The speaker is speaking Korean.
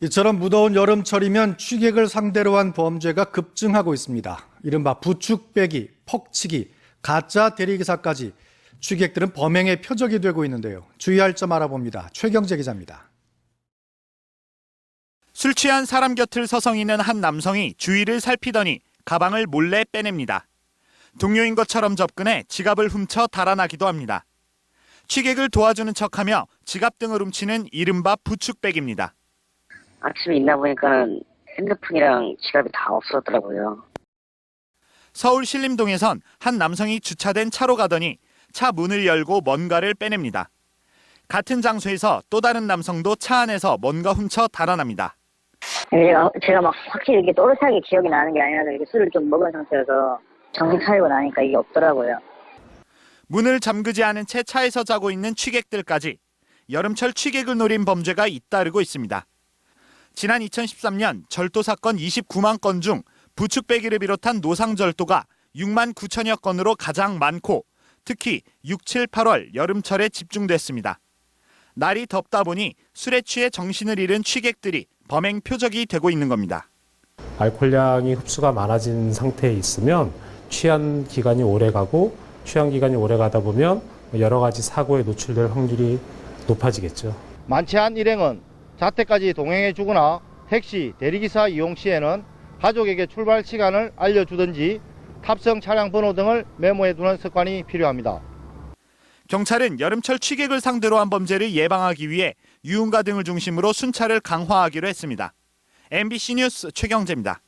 이처럼 무더운 여름철이면 취객을 상대로 한 범죄가 급증하고 있습니다. 이른바 부축배기, 퍽치기, 가짜 대리기사까지 취객들은 범행의 표적이 되고 있는데요. 주의할 점 알아봅니다. 최경재 기자입니다. 술 취한 사람 곁을 서성이는 한 남성이 주위를 살피더니 가방을 몰래 빼냅니다. 동료인 것처럼 접근해 지갑을 훔쳐 달아나기도 합니다. 취객을 도와주는 척하며 지갑 등을 훔치는 이른바 부축백입니다. 아침에 있나 보니까는 핸드폰이랑 지갑이 다 없었더라고요. 서울 신림동에선 한 남성이 주차된 차로 가더니 차 문을 열고 뭔가를 빼냅니다. 같은 장소에서 또 다른 남성도 차 안에서 뭔가 훔쳐 달아납니다. 제가, 제가 막 확실히 이렇게 또렷하게 기억이 나는 게 아니라 이렇게 술을 좀 먹은 상태여서 정신 차리고 나니까 이게 없더라고요. 문을 잠그지 않은 채 차에서 자고 있는 취객들까지 여름철 취객을 노린 범죄가 잇따르고 있습니다. 지난 2013년 절도 사건 29만 건 중 부축배기를 비롯한 노상절도가 6만 9천여 건으로 가장 많고 특히 6, 7, 8월 여름철에 집중됐습니다. 날이 덥다 보니 술에 취해 정신을 잃은 취객들이 범행 표적이 되고 있는 겁니다. 알코올량이 흡수가 많아진 상태에 있으면 취한 기간이 오래 가고 취한 기간이 오래 가다 보면 여러 가지 사고에 노출될 확률이 높아지겠죠. 많지 않은 일행은 자택까지 동행해 주거나 택시, 대리기사 이용 시에는 가족에게 출발 시간을 알려주든지 탑승 차량 번호 등을 메모해 두는 습관이 필요합니다. 경찰은 여름철 취객을 상대로 한 범죄를 예방하기 위해 유흥가 등을 중심으로 순찰을 강화하기로 했습니다. MBC 뉴스 최경재입니다.